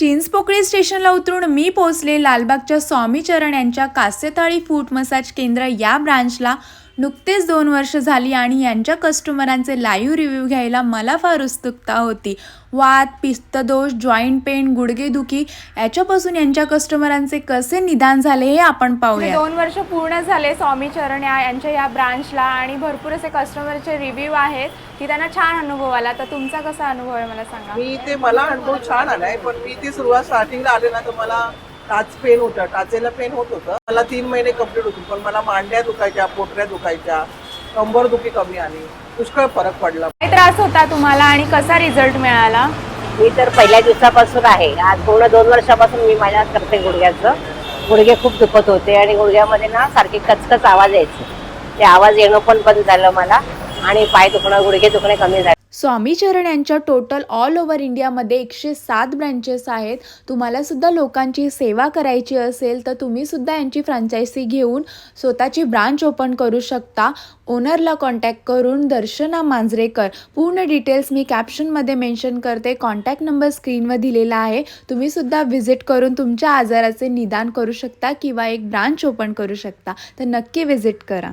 चिंचपोकळी स्टेशनला उतरून मी पोहोचले. लालबागच्या स्वामी चरण यांच्या कास्यताळी फूट मसाज केंद्र या ब्रांचला नुकतेच दोन वर्ष झाली आणि यांच्या कस्टमरांचे लाईव्ह रिव्ह्यू घ्यायला मला फार उत्सुकता होती. वात पित्तदोष जॉईंट पेन गुडघेदुखी याच्यापासून यांच्या कस्टमरांचे कसे निदान झाले हे आपण पाहूया. दोन वर्ष पूर्ण झाले स्वामी चरण या यांच्या या ब्रांचला आणि भरपूर असे कस्टमरचे रिव्ह्यू आहेत की त्यांना छान अनुभव आला. तर तुमचा कसा अनुभव आहे मला सांगा? मी ते मला अनुभव छान आलाय पण मी ते सुरुवात स्टार्टिंगला आले ना तर मला टाच पेन होतं टाचेला पेन होत होतं. मला तीन महिने कंप्लीट होती पण मला मांड्या दुखायच्या पोटऱ्या दुखायच्या कंबर दुखी कमी आली पुष्कळ फरक पडला. काय त्रास होता तुम्हाला आणि कसा रिझल्ट मिळाला? मी तर पहिल्या दिवसापासून आहे. आज पूर्ण दोन वर्षापासून मी माझ्या करते गुडघ्याचं. गुडघे खूप दुखत होते आणि गुडघ्यामध्ये ना सारखे कचकच आवाज यायचे. ते आवाज येणं पण बंद झालं मला आणि पाय दुखणं गुडघे दुखणे कमी झाले. स्वामी चरण यांच्या टोटल ऑल ओव्हर इंडियामध्ये एकशे सात ब्रँचेस आहेत. तुम्हाला सुद्धा लोकांची सेवा करायची असेल तर तुम्ही सुद्धा यांची फ्रँचायसी घेऊन स्वतःची ब्रांच ओपन करू शकता. ओनरला कॉन्टॅक्ट करून दर्शना मांजरेकर. पूर्ण डिटेल्स मी कॅप्शनमध्ये मेन्शन करते. कॉन्टॅक्ट नंबर स्क्रीनवर दिलेला आहे. तुम्ही सुद्धा व्हिजिट करून तुमच्या आजाराचे निदान करू शकता किंवा एक ब्रांच ओपन करू शकता. तर नक्की व्हिजिट करा.